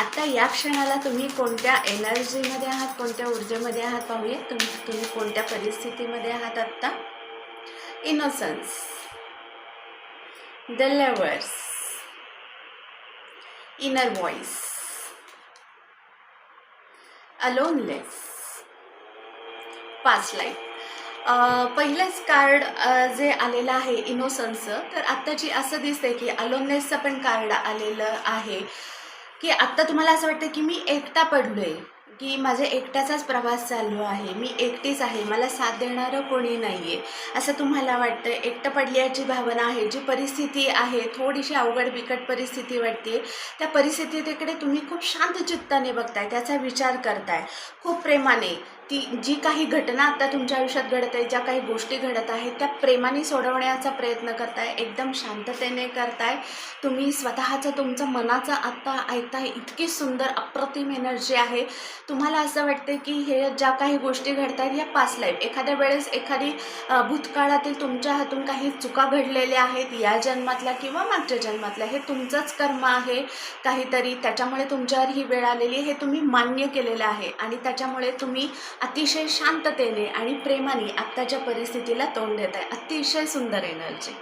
आता या क्षणाला तुम्ही कोणत्या एनर्जीमध्ये आहात कोणत्या ऊर्जेमध्ये आहात पाहूया तुम्ही तुम्ही कोणत्या परिस्थितीमध्ये आहात आत्ता? Innocence the lovers inner voice aloneness पाच लाईफ पहिलंच कार्ड जे आलेलं आहे इनोसन्सचं तर आत्ताची असं दिसतंय की अलोननेसचं पण कार्ड आलेलं आहे. की आत्ता तुम्हाला असं वाटतं की मी एकटा पडलो आहे की माझ्या एकट्याचाच प्रवास चालू आहे मी एकटीच आहे मला साथ देणारं कोणी नाही आहे असं तुम्हाला वाटतं एकटं पडल्याची भावना आहे जी परिस्थिती आहे थोडीशी अवघड बिकट परिस्थिती वाटते त्या परिस्थितीकडे तुम्ही खूप शांत चित्ताने बघताय त्याचा विचार करताय. खूप प्रेमाने ती जी काही घटना आता तुमच्या आयुष्यात घडत आहे ज्या काही गोष्टी घडत आहेत त्या प्रेमाने सोडवण्याचा प्रयत्न करताय एकदम शांततेने करताय. तुम्ही स्वतःचं तुमचं मनाचं आत्ता ऐकताय इतकी सुंदर अप्रतिम एनर्जी आहे. तुम्हाला असं वाटते की हे ज्या काही गोष्टी घडत आहेत ह्या पास लाईफ एखाद्या वेळेस एखादी भूतकाळातील तुमच्या हातून काही चुका घडलेल्या आहेत या जन्मातल्या किंवा मागच्या जन्मातल्या हे तुमचंच कर्म आहे काहीतरी. त्याच्यामुळे तुमच्यावर ही वेळ आलेली आहे हे तुम्ही मान्य केलेलं आहे. आणि त्याच्यामुळे तुम्ही अतिशय शांततेने आणि प्रेमाने आत्ताच्या परिस्थितीला तोंड देत आहे अतिशय सुंदर एनर्जी